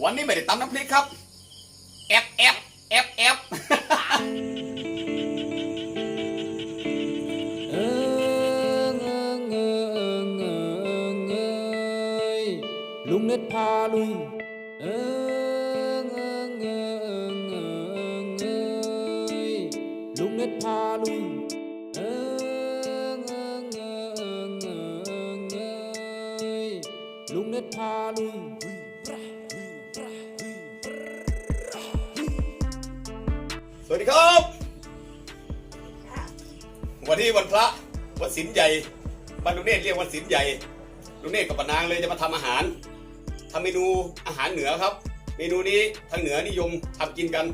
วันนี้ไม่ได้ตำน้ำพริกครับแอบแอบแอบแอบเอิงเอิงเอิงเอิงเอยลุงเน็ตพาลุยเอิงเงเงเงเอยลุงเน็ตพาลุยเอิงเงเงเงเอยลุงเน็ตพาลุย วันนี้วันพระวันศีลใหญ่บ้านลุงเนตรเรียกวันศีลใหญ่ลุงเนตรกับปานางเลยจะมาทำอาหารทำเมนูอาหารเหนือครับ เมนูนี้ทางเหนือนิยมทำกินกัน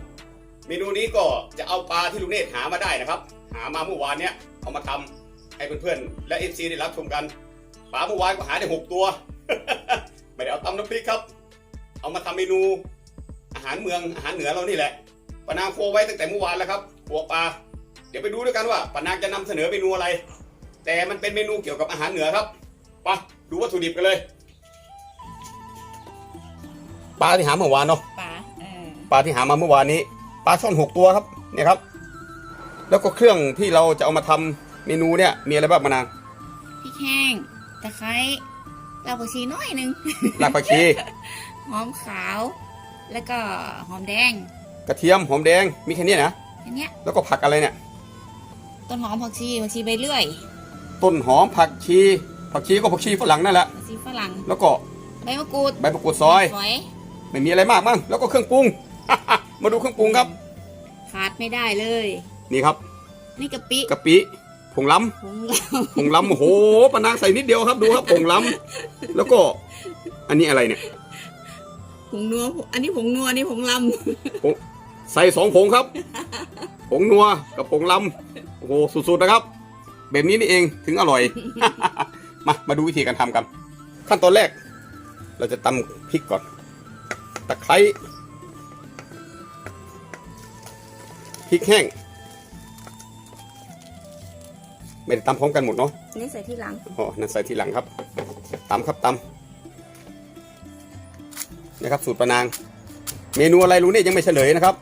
เมนูนี้ก็จะเอาปลาที่ลุงเนตรหามาได้นะครับ หามาเมื่อวานเนี้ยเอามาทำให้เพื่อนๆและเอฟซีได้รับชมกันปลาเมื่อวานก็หาได้หกตัว ไม่ได้เอาตำน้ำพริกครับ เอามาทำเมนูอาหารเมืองอาหารเหนือเรานี่แหละปานางโคไว้ตั้งแต่เมื่อวานแล้วครับหัวปลา เดี๋ยวไปดูด้วยกันว่าปานางจะนำเสนอเมนูอะไร แต่มันเป็นเมนูเกี่ยวกับอาหารเหนือครับไปดูวัตถุดิบกันเลยปลาที่หาเมื่อวานเนาะป๋าเออปลาที่หามาเมื่อวานนี้ปลาช่อนหกตัวครับเนี่ยครับ แล้วก็เครื่องที่เราจะเอามาทำเมนูเนี่ยมีอะไรบ้างมานางพริกแห้งตะไคร้รากผักชีน้อยหนึงรากผักชีหอมขาว แล้วก็หอมแดง กระเทียมหอมแดงมีแค่เนี้ยนะอันเนี้ยแล้วก็ผักอะไรเนี่ย ต้นหอมผักชีผักชีใบเลื่อยต้นหอมผักชีผักชีก็ผักชีฝรั่งนั่นแหละผักชีฝรั่งแล้วก็ใบมะกรูดใบมะกรูดซอยฝอยไม่มีอะไรมากมั้งแล้วก็เครื่องปรุง มาดูเครื่องปรุงครับ ขาดไม่ได้เลย นี่ครับ นี่กะปิกะปิผงล้ผงเราำผงล้ำโอ้โหปานางใส่นิดเดียวครับดูครับผงล้ำแล้วก็ อันนี้อะไรเนี่ยผงนัวอันนี้ผงนัวอันนี่ผงล ใส่สองผงครับ ผงนัวกับผงลำโอ้โหสุดๆนะครับ แบบนี้นี่เองถึงอร่อย มามาดูวิธีการทำกัน ขั้นตอนแรก เราจะตำพริกก่อน ตะไคร้พริกแห้งไม่ได้ตำพร้อมกันหมดเนาะำนี่ใส่ที่หลังอ๋อนั่นใส่ทีหลังครับตำครับตำนะครับ สูตรปานาง เมนูอะไรรู้เนี่ยยังไม่เฉลยนะครับ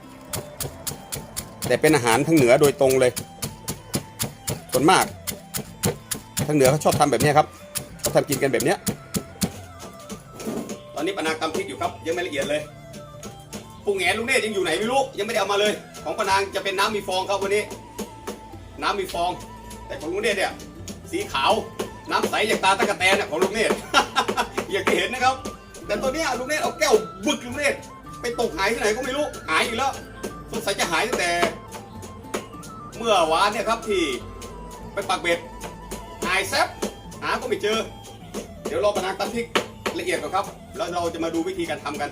แต่เป็นอาหารทางเหนือโดยตรงเลย ส่วนมาก ทางเหนือเขาชอบทำแบบนี้ครับเขาทำกินกันแบบเนี้ยตอนนี้ปนางตำพริกอยู่ครับยังไม่ละเอียดเลยปูแงลุงเนตยังอยู่ไหนไม่รู้ยังไม่ได้เอามาเลย ของปนางจะเป็นน้ำมีฟองครับวันนี้ น้ำมีฟอง แต่ของลุงเนตเนี่ยสีขาวน้ำใสอย่างตาตะกะแตนเนี่ยของลุงเนตอย่างที่เห็นนะครับ แต่ตัวเนี้ยลุงเนตเอาแก้วบึกลุงเนตไปตกหายที่ไหนก็ไม่รู้หายอีกแล้ว สงสัยจะหายตั้งแต่ เมื่อวานเนี่ยครับที่ไปปักเบ็ดหายแซบหาก็ไม่เจอ เดี๋ยวรอปะนางตำพริกละเอียดก่อนครับ แล้วเราจะมาดูวิธีการทำกัน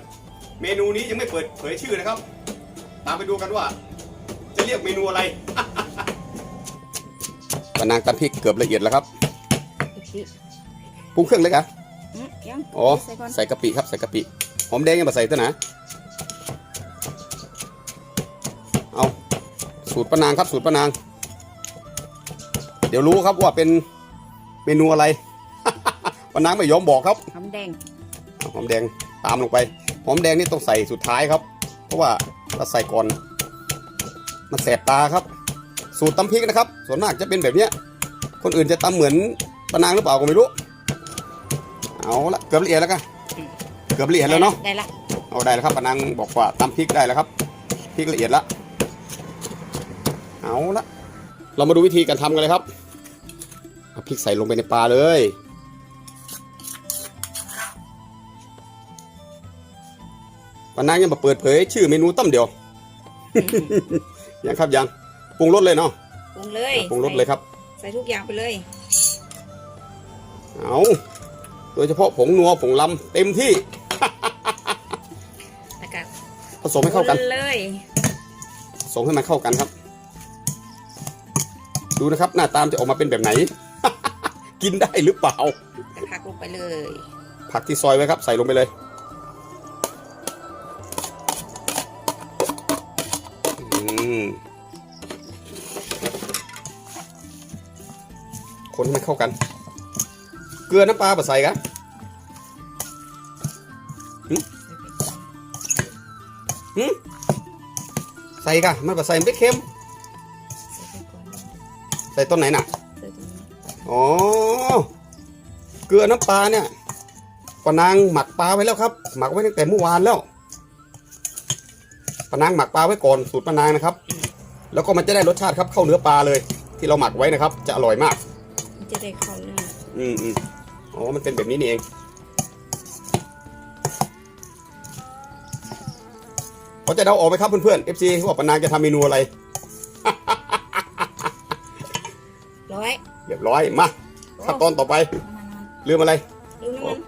เมนูนี้ยังไม่เปิดเผยชื่อนะครับ ตามไปดูกันว่า จะเรียกเมนูอะไรปะนางตำพริกเกือบละเอียดแล้วครับกะปิปรุงเครื่องเลยครับอืมยังอ๋อใส่ก่อนใส่กะปิครับใส่กะปิหอมแดงยังมาใส่ตัวนะ สูตรปะนางครับสูตรปะนาง เดี๋ยวรู้ครับว่าเป็นเมนูอะไรปะนางไม่ยอมบอกครับหอมแดงเอาหอมแดงตามลงไปหอมแดงนี่ต้องใส่สุดท้ายครับ เพราะว่าถ้าใส่ก่อนมันแสบตาครับ สูตรตำพริกนะครับ ส่วนมากจะเป็นแบบเนี้ย คนอื่นจะตำเหมือนปะนางหรือเปล่าก็ไม่รู้เอาละเกือบละเอียดแล้วกันเกือบละเอียดแล้วเนาะได้ละเอาได้แล้วครับปะนางบอกว่าตำพริกได้แล้วครับพริกละเอียดละ เอาละเรามาดูวิธีการทำกันเลยครับเอาพริกใส่ลงไปในปลาเลย ปานางยังมาเปิดเผย ชื่อเมนูตั้มเดียว ยังครับยังปรุงรสเลยเนาะปรุงเลยปรุงรสเลยครับ ใส่ทุกอย่างไปเลย เอาโดยเฉพาะผงนัวผงลำเต็มที่แล้วก็ผสมให้เข้ากันคเลยผสมให้มันเข้ากันครับ ดูนะครับ หน้าตามจะออกมาเป็นแบบไหน กินได้หรือเปล่าแต่ผักลงไปเลย ผักที่ซอยไว้ครับ ใส่ลงไปเลยอืมคนให้มันเข้ากัน เกลือน้ำปลาปะใส่กันหึหึใส่กะมันก็ใส่เม็ดเค็มใส่ไปก่อน ใส่ต้นไหนน่ะ ใส่ตรงนี้อ๋อ เกลือน้ำปลาเนี่ยปานางหมักปลาไว้แล้วครับ หมักไว้ตั้งแต่เมื่อวานแล้วปานางหมักปลาไว้ก่อนสูตรปานางนะครับ แล้วก็มันจะได้รสชาติครับเข้าเนื้อปลาเลย ที่เราหมักไว้นะครับ จะอร่อยมาก มันจะได้เข้าเนื้ออืมอืมอ๋อ มันเป็นแบบนี้นี่เองพอจะเดาออกไหมครับเพื่อนๆ FC ว่าปานางจะทำเมนูอะไรร้ รียบร้อยมาขั้นตอนต่อไปน้ำมันน้ำลืมอะไรมันดูน้ำมัน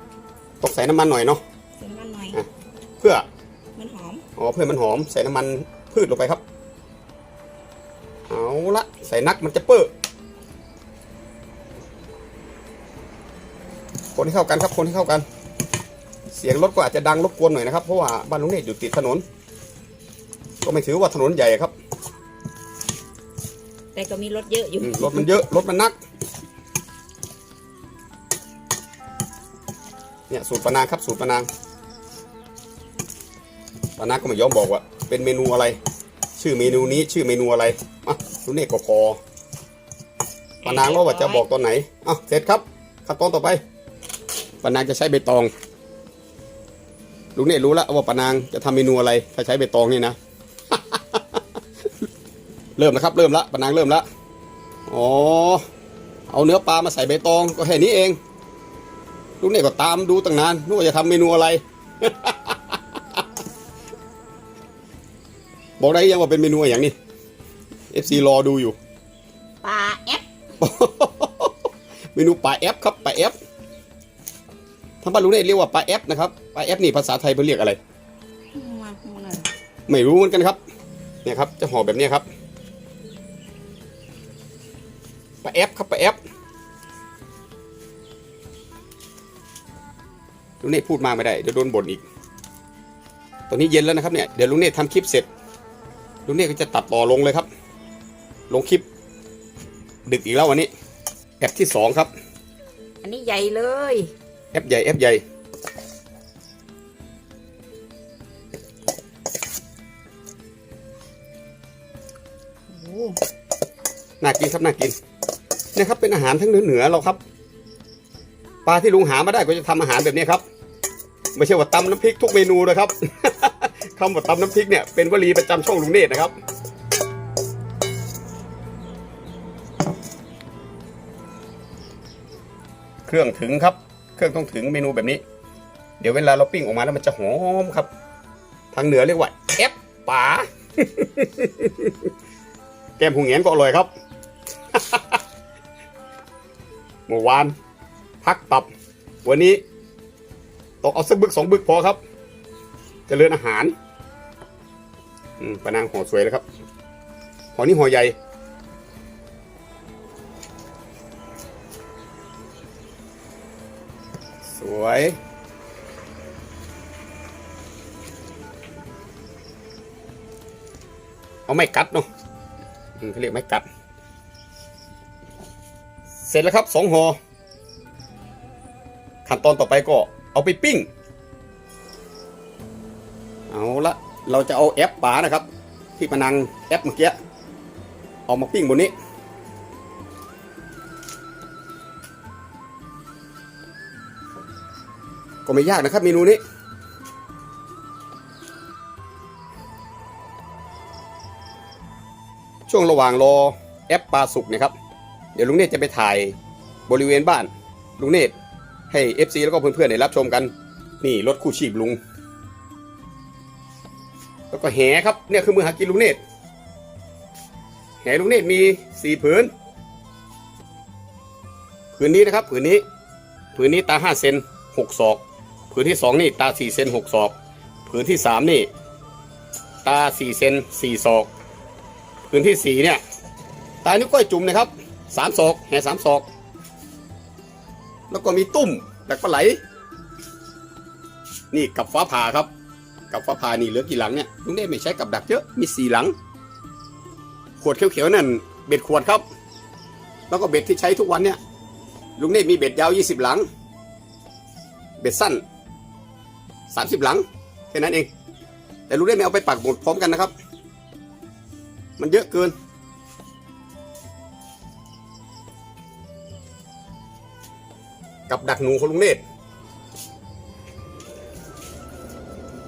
ตกใส่น้ำมันหน่อยเนาะใส่น้ำมันหน่อยอะเพื่อมันหอมอ๋อเพื่อมันหอมใส่น้ำมันพืชลงไปครับเอาละใส่นักมันจะเปื้อคนให้เข้ากันครับคนให้เข้ากัน เสียงรถก็อาจจะดังรบกวนหน่อยนะครับ เพราะว่าบ้านลุงเนตอยู่ติดถนน ก็ไม่ถือว่าถนนใหญ่ครับ แต่ก็มีรถเยอะอยู่อืมรถมันเยอะรถมันนัก เนี่ยสูตรปานางครับสูตรปานางปานางก็ไม่ยอมบอกว่า เป็นเมนูอะไร ชื่อเมนูนี้ชื่อเมนูอะไรอะลุงเนตก็พอปานางว่าว่าจะบอกตอนไหนอะเสร็จครับขั้นตอนต่อไปปานางจะใช้ใบตองลุงเนตรู้แล้วว่าปานางจะทำเมนูอะไร ถ้าใช้ใบตองนี่นะ เริ่มแล้วครับ เริ่มละปานางเริ่มละอ๋อ เอาเนื้อปลามาใส่ใบตองก็แค่นี้เอง ลูกเนี่ยก็ตามดูตั้งนานนึกว่าจะทำเมนูอะไร บอกได้ยังว่าเป็นเมนูอย่างนี้ FC รอดูอยู่ปลาแอปเมนูปลาแอปครับปลาแอปทางบ้านลุงเนี่ยเรียกว่าปลาแอปนะครับปลาแอปนี่ภาษาไทยเขาเรียกอะไรมามาหน่อยไม่รู้เหมือนกันครับ เนี่ยครับ จะห่อแบบเนี้ยครับปลาแอปครับปลาแอป ลุงเนตพูดมากไม่ได้เดี๋ยวโดนบ่นอีก ตอนนี้เย็นแล้วนะครับเนี่ยเดี๋ยวลุงเนตทำคลิปเสร็จลุงเนตก็จะตัดต่อลงเลยครับ ลงคลิป ดึกอีกแล้ววันนี้ แอปที่สองครับ อันนี้ใหญ่เลย แอปใหญ่แอปใหญ่โอ้น่ากินครับน่ากินเนี่ยครับเป็นอาหารทั้งเหนือเหนือเราครับ ปลาที่ลุงหามาได้ก็จะทำอาหารแบบนี้ครับ ไม่ใช่ว่าตำน้ำพริกทุกเมนูนะครับ คำว่าตำน้ำพริกเนี่ยเป็นวลีประจำช่องลุงเนตรนะครับ เครื่องถึงครับ เครื่องต้องถึงเมนูแบบนี้ เดี๋ยวเวลาเราปิ้งออกมาแล้วมันจะหอมครับ ทางเหนือเรียกว่าแอปป๋าแกมหูเหงียนก็อร่อยครับเมื่อวานพักตับ วันนี้ ตกเอาสักบึกสองบึกพอครับจเจริญอาหารอืมปะนางห่อสวยเลยครับห่อนี้ห่อใหญ่สวยเอาไม่กัดเนาะอืมเขาเรียกไม่กัด เสร็จแล้วครับสองห่อขั้นตอนต่อไปก็ เอาไปปิ้ง เอาละเราจะเอาแอปป่านะครับ ที่ปนังแอปเมื่อกี้เอามาปิ้งบนนี้ ก็ไม่ยากนะครับเมนูนี้ช่วงระหว่างรอแอปปลาสุกนะครับ เดี๋ยวลุงเนตรจะไปถ่ายบริเวณบ้านลุงเนตร ให้ FC แล้วก็เพื่อนๆได้รับชมกัน นี่รถคู่ชีพลุง แล้วก็แหครับเนี่ยคือมือหากินลุงเนตรแหลุงเนตรมีสี่ผืนผืนนี้นะครับผืนนี้ผืนนี้ตาห้าเซนหกศอกผืนที่สองนี่ตาสี่เซนหกศอกผืนที่สามนี่ ตาสี่เซนสี่ศอกผืนที่สี่เนี่ย ตานิ้วก้อยจุ่มนะครับสามศอกแห่สามศอก แล้วก็มีตุ้มแบกปลาไหล นี่กับฟ้าผ่าครับ กับฟ้าผ่านี่เหลือกี่หลังเนี่ยลุงเน่ไม่ใช้กับดักเยอะมีสี่หลัง ขวดเขียวๆนั่นเบ็ดขวดครับ แล้วก็เบ็ดที่ใช้ทุกวันเนี่ย ลุงเน่มีเบ็ดยาวยี่สิบหลัง เบ็ดสั้นสามสิบหลังแค่นั้นเอง แต่ลุงเนตรไม่เอาไปปักหมดพร้อมกันนะครับ มันเยอะเกิน กับดักหนูของลุงเนตร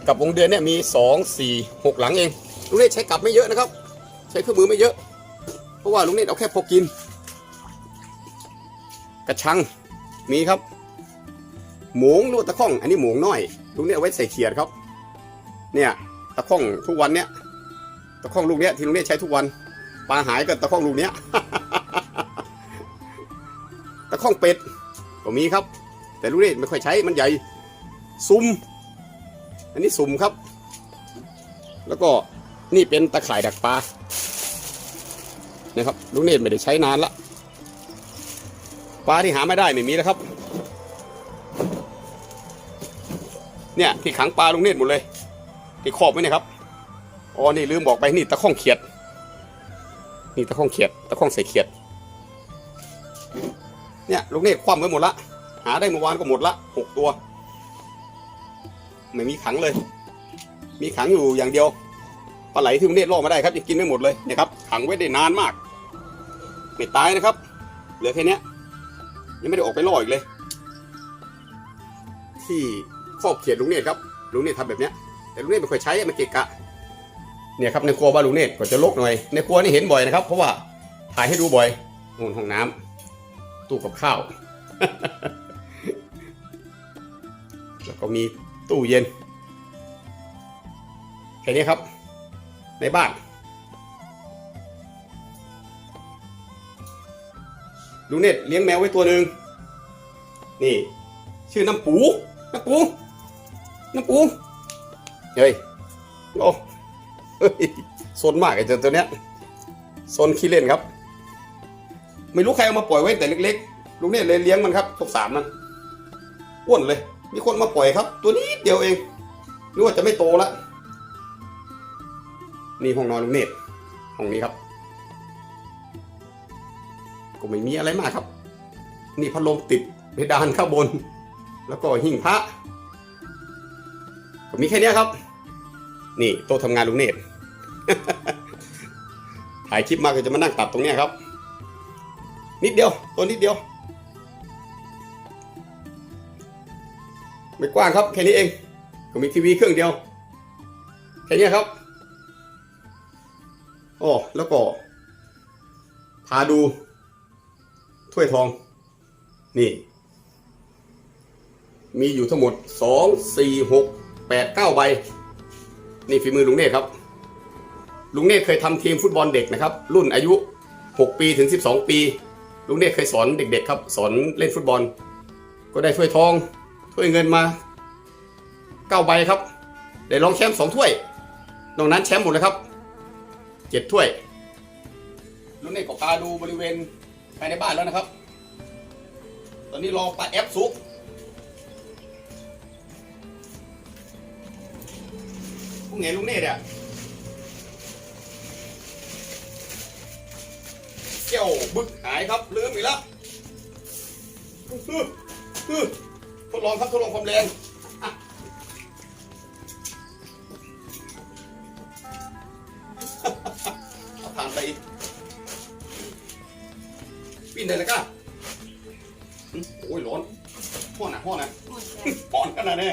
กับวงเดือนเนี่ยมีสองสี่หกหลังเองลุงเนตรใช้กลับไม่เยอะนะครับ ใช้เครื่องมือไม่เยอะ เพราะว่าลุงเนตรเอาแค่พอกิน กระชังมีครับ หมูงลวดตะข้อง อันนี้หมูงน้อยลุงเนตรเอาไว้ใส่เขียดครับ เนี่ยตะข้องทุกวันเนี่ยตะข้องลูกเนี้ยที่ลุงเนตรใช้ทุกวันปลาหายก็ตะข้องลูกเนี้ยตะข้องเป็ด ก็มีครับ แต่ลูกเนตรไม่ค่อยใช้มันใหญ่ซุ่มอันนี้สุ่มครับ แล้วก็นี่เป็นตะข่ายดักปลานะครับลูกเนตรไม่ได้ใช้นานละปลาที่หาไม่ได้ไม่มีแล้วครับ เนี่ยที่ขังปลาลุงเนตรหมดเลยที่ครอบไว้เนี่ยครับอ๋อนี่ลืมบอกไปนี่ตะข้องเขียด นี่ตะข้องเขียด ตะข้องใส่เขียด เนี่ยลุงเนตรคว่ำไว้หมดละ หาได้เมื่อวานก็หมดละหกตัว ไม่มีขังเลย มีขังอยู่อย่างเดียวปลาไหลที่ลุงเนตรล่อมาได้ครับยังกินไม่หมดเลยเนี่ยครับขังไว้ได้นานมากไม่ตายนะครับ เหลือแค่นี้ยังไม่ได้ออกไปล่ออีกเลย ที่ครอบเขียดลุงเนตรครับลุงเนตรทำแบบเนี้ยแต่ลุงเนตรไม่ค่อยใช้มันเกะกะเนี่ยครับในครัวบ้านลุงเนตรก็จะลกหน่อยในครัวนี่เห็นบ่อยนะครับ เพราะว่าถ่ายให้ดูบ่อยห้องน้ำ ตู้กับข้าว แล้วก็มีตู้เย็นแค่นี้ครับ ในบ้านลุงเนตเลี้ยงแมวไว้ตัวหนึ่งนี่ ชื่อน้ำปู น้ำปู น้ำปู เฮ้ยโอ้เฮ้ยซนมากไอ้เจ้าตัวเนี้ยซนขี้เล่นครับ ไม่รู้ใครเอามาปล่อยไว้แต่เล็กๆลุงเนี่ยเลยเลี้ยงมันครับสงสารมันอ้วนเลย มีคนมาปล่อยครับ ตัวนี้เดียวเองนึกว่าจะไม่โตละนี่ห้องนอนลุงเนตห้องนี้ครับ ก็ไม่มีอะไรมากครับ นี่พัดลมติดเพดานข้างบน แล้วก็หิ้งพระก็มีแค่นี้ครับ นี่โต๊ะทำงานลุงเนตถ่ายคลิปมาก็จะมานั่งตัดตรงนี้ครับ นิดเดียว ตัวนิดเดียว ไม่กว้างครับแค่นี้เองก็มีทีวีเครื่องเดียวแค่นี้ครับอ๋อแล้วก็พาดูถ้วยทอง นี่ มีอยู่ทั้งหมดสองสี่หกแปดเก้าใบ นี่ฝีมือลุงเนตรครับ ลุงเนตรเคยทำทีมฟุตบอลเด็กนะครับ รุ่นอายุ 6 ปีถึง 12 ปี ลุงเนตรเคยสอนเด็ก ๆ ครับ สอนเล่นฟุตบอล ก็ได้ถ้วยทองถ้วยเงินมา9ใบครับได้รองแชมป์สองถ้วยนอกนั้นแชมป์หมดเลยครับเจ็ดถ้วยลุงเนตรก็พาดูบริเวณภายในบ้านแล้วนะครับ ตอนนี้รอปลาแอปซุกพวกไงลุงเนตรอะ เจ้าบึกหายครับลืมอีกแล้วอื้ออื้อทดลองครับทดลองความแรงอะเอาผ่านไปอีกปิ้นเลยนะก้าอื้อโอ้ยร้อนห้อนนะห้อนนะร้อนขนาดนี้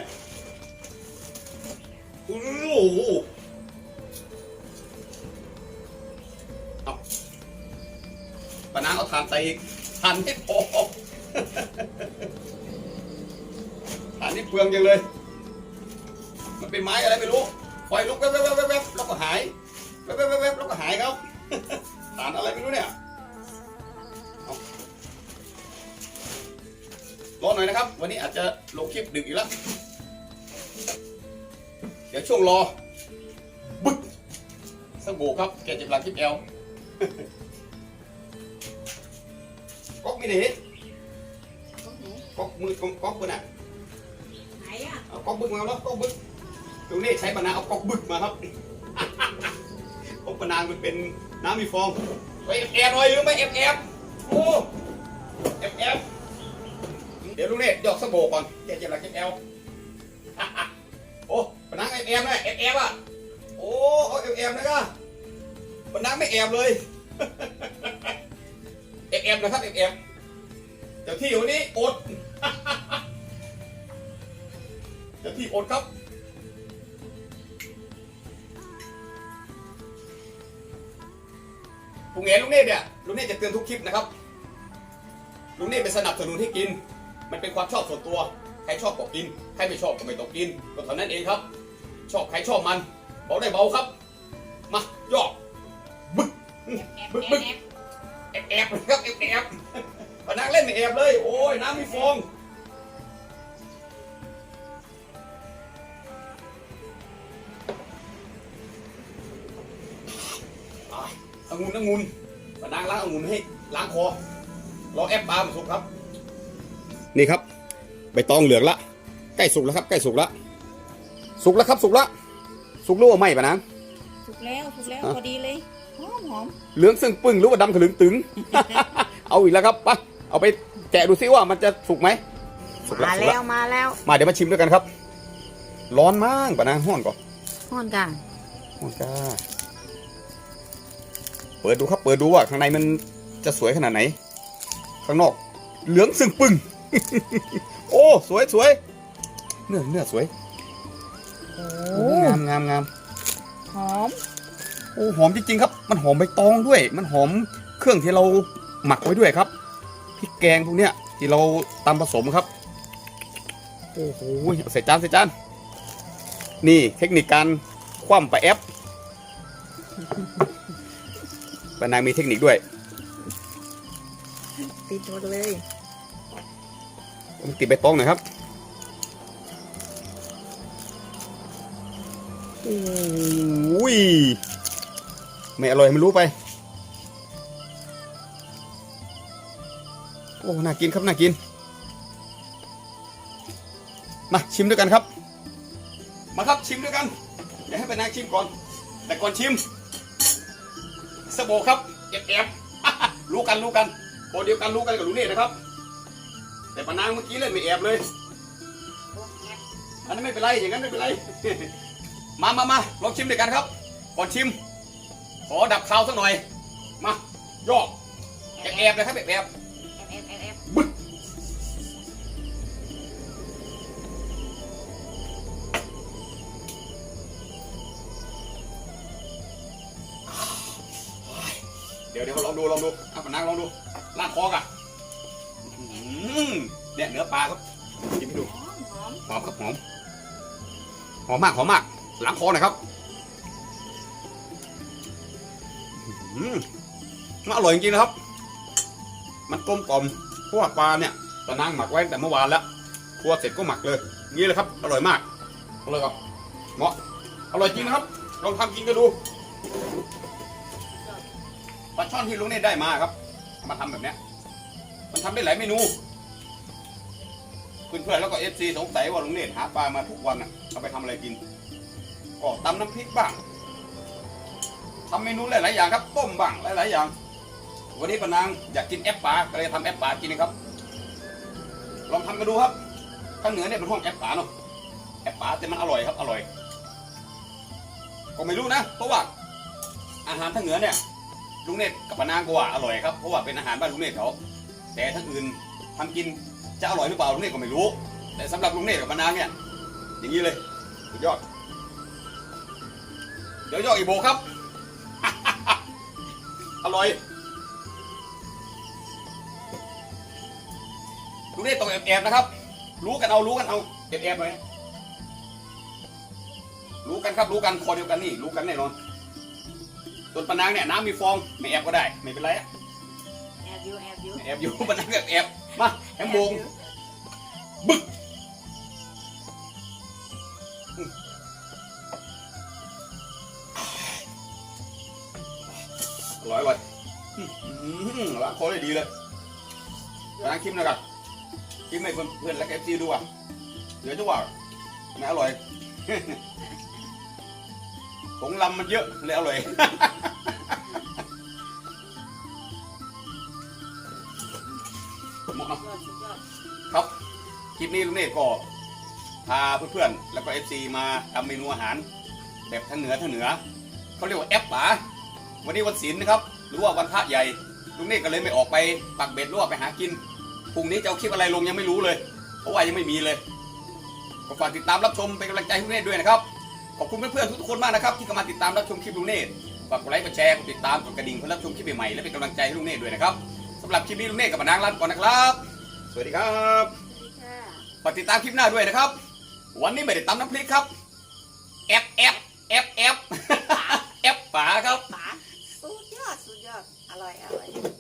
โอ้โห ปะนางเอาทานใส่อีกทานไม่พอทานนี่เปลืองจังเลย มันเป็นไม้อะไรไม่รู้ไฟลุกแวบแวบแวบแวบแวบแล้วก็หายแวบแวบแวบแวบแล้วก็หายครับทานอะไรไม่รู้เนี่ยรอหน่อยนะครับ วันนี้อาจจะลงคลิปดึกอีกแล้วเดี๋ยวช่วงรอ บึ๊กสบู่ครับ แกเจ็บหลังทิปเอล ก๊อกไม่ได้เห็นก๊อกมือก๊อกก๊อกปืนอะไหนอะเอาก๊อกบึกมาแล้วก๊อกบึกตรงนี้ใช้ปะนางเอาก๊อกบึกมาครับก๊อกปะนางมันเป็นน้ำมีฟองไปเอฟแอฟหน่อยลืมไปเอฟแอฟโอ้เอฟแอฟเดี๋ยวลุงเนี่ยหยอกสบู่ก่อนแกเจ็บหลังทิปเอลโอ้ปะนางเอฟแอฟเลยเอฟแอฟอะแอบนะครับวันนั้นไม่แอบเลยแอบแอบนะครับแอบแอบ เจ้าที่วันนี้อด เจ้าที่อดครับผู้แงลุงเนตเนี่ย ลุงเนตจะเตือนทุกคลิปนะครับ ลุงเนตไปสนับสนุนให้กิน มันเป็นความชอบส่วนตัว ใครชอบก็กิน ใครไม่ชอบก็ไม่ต้องกิน ก็เท่านั้นเองครับ ชอบใครชอบมันเบาได้เบาครับ มาย่อบึกบึกบึกแอบแอบนะครับแอบแอบ พนักเล่นไม่แอบเลย โอ้ยน้ำมีฟองอะองุ่นองุ่นมาล้างล้างองุ่นให้ล้างคอรอแอปปลามาสุกครับ นี่ครับใบตองเหลืองละใกล้สุกแล้วครับใกล้สุกละสุกแล้วครับสุกละสุกรู้ว่าไหมปะนางถูกแล้วถูกแล้วฮะพอดีเลยหอมหอมเหลืองซึ่งปึ้งรู้ว่าดำถลึงตึง เอาอีกแล้วครับไป เอาไปแกะดูซิว่ามันจะสุกไหมสุกมาสุกแล้วมาแล้ว มาเดี๋ยวมาชิมด้วยกันครับ ร้อนมากปะนางห้อนก่อนห่อนกันห้อนจ้าเปิดดูครับ เปิดดูว่าข้างในมันจะสวยขนาดไหน ข้างนอก เหลืองซึ่งปึ้งโอ้ สวยสวยเนื้อเนื้อสวยโอ้งามงามงามหอมโอ้หอมจริงๆครับ มันหอมใบตองด้วย มันหอมเครื่องที่เราหมักไว้ด้วยครับพ ริกแกงพวกเนี้ยที่เราตำผสมครับ โอ้โหเอาใส่จานใส่จาน นี่เทคนิคการคว่ำปลาแอปปานางมีเทคนิคด้วย ติดหมดเลยผมติดใบตองหน่อยครับโอ้ยไม่อร่อยไม่รู้ไป อ้น่ากินครับน่ากิน มาชิมด้วยกันครับ มาครับชิมด้วยกันเดี๋ยวให้ไปนางชิมก่อน แต่ก่อนชิมสโบครับแอบแอบรู้กันรู้กันโคนเดียวกันรู้กันกับลุงเน่นะครับ แต่ปานางเมื่อกี้เล่นไม่แอบเลยอันนั้นไม่เป็นไรอย่างนั้นไม่เป็นไร มามามาลองชิมด้วยกันครับ ก่อนชิม ขอดับคาวสักหน่อย มาย่อแอบแอบเลยครับแอบแดี๋ยวเดี๋ยวลองดูลองดูอะปานางลองดูลากคอกอะอื้อหือเนี่ยเนื้อปลาครับกินให้ดูหอมครับหอมหอมมากหอมมากล้างคอหน่อยครับอืมอร่อยจริงๆนะครับ มันกลมกล่อมพวกปลาเนี่ยตะนางหมักไว้แต่เมื่อวานแล้วคั่วเสร็จก็หมักเลยงี้เลยครับ อร่อยมากอร่อยครับเหมาะอร่อยจริงนะครับลองทำกินกันดูาช่อนที่ลุงเนตได้มาครับ มาทำแบบเนี้ย มันทำได้หลายเมนู เพื่อนๆแล้วก็เอฟซีสงสัยว่าลุงเนตหาปลามาทุกวันอะเอาไปทำอะไรกิน ก็ตำน้ำพริกบ้างทำเมนูหลายๆอย่างครับต้มบ้างหลายๆอย่าง วันนี้ปนางอยากกินแอปปลาก็เลยทำแอปปลากินนะครับ ลองทำกันดูครับทางเหนือเนี่ยเป็นห้องแอปปลาเนาะแอปปลาแต่มันอร่อยครับอร่อย ก็ไม่รู้นะเพราะว่าอาหารทางเหนือเนี่ย ลุงเนตรกับปานางกว่าอร่อยครับเพราะว่าเป็นอาหารบ้านลุงเนตรเขาแต่ทางอื่นทำกินจะอร่อยหรือเปล่าลุงเนตก็ไม่รู้ แต่สำหรับลุงเนตกับปานางเนี่ยอย่างนี้เลยสุดยอด เดี๋ยวยอดอีโบครับ อร่อยลุงเนตต้องแอบๆนะครับ รู้กันเอารู้กันเอาแอบๆเลยรู้กันครับรู้กันคอเดียวกันนี่รู้กันแน่นอน ส่วนปานางเนี่ยน้ำมีฟองไม่แอบก็ได้ไม่เป็นไรอะแอบอยู่แอบอยู่แอบอยู่ปานางก็แอบมาแอมโบงบึกอร่อยอร่อยอื้อหือล้างคอได้ดีเลยล้างคิมหนะครับคิมให้เพื่อนๆและเอฟซีดูอะเดี๋ยวจะว่าไม่อร่อย ผงลำมันเยอะเลยอร่อยหมดเนาะยอดสุดยอดครับ คลิปนี้ลุงเนตก็พาเพื่อนๆ แล้วก็เอฟซีมาทำเมนูอาหาร แบบทางเหนือทางเหนือ เขาเรียกว่าแอปป๋าวันนี้วันศีลนะครับ หรือว่าวันพระใหญ่ ลุงเนตก็เลยไม่ออกไปปักเบ็ดหรือว่าไปหากินพรุ่งนี้จะเอาคลิปอะไรลงยังไม่รู้เลย เพราะว่ายังไม่มีเลย ก็ฝากติดตามรับชมเป็นกำลังใจให้ลุงเนตด้วยนะครับ ขอบคุณเพื่อนๆทุกๆคนมากนะครับที่เข้ามาติดตามรับชมคลิปลุงเนตฝากกดไลค์กดแชร์กดติดตามกดกระดิ่งเพื่อรับชมคลิปใหม่ๆและเป็นกำลังใจให้ลุงเนตด้วยนะครับสำหรับคลิปนี้ลุงเนตกับมานางลาไปก่อนนะครับ สวัสดีครับฝากติดตามคลิปหน้าด้วยนะครับ วันนี้ไม่ได้ตำน้ำพริกครับแอบแอบแอบแอบแอบฝาครับ ป๋าสุดยอด สุดยอด อร่อย อร่อย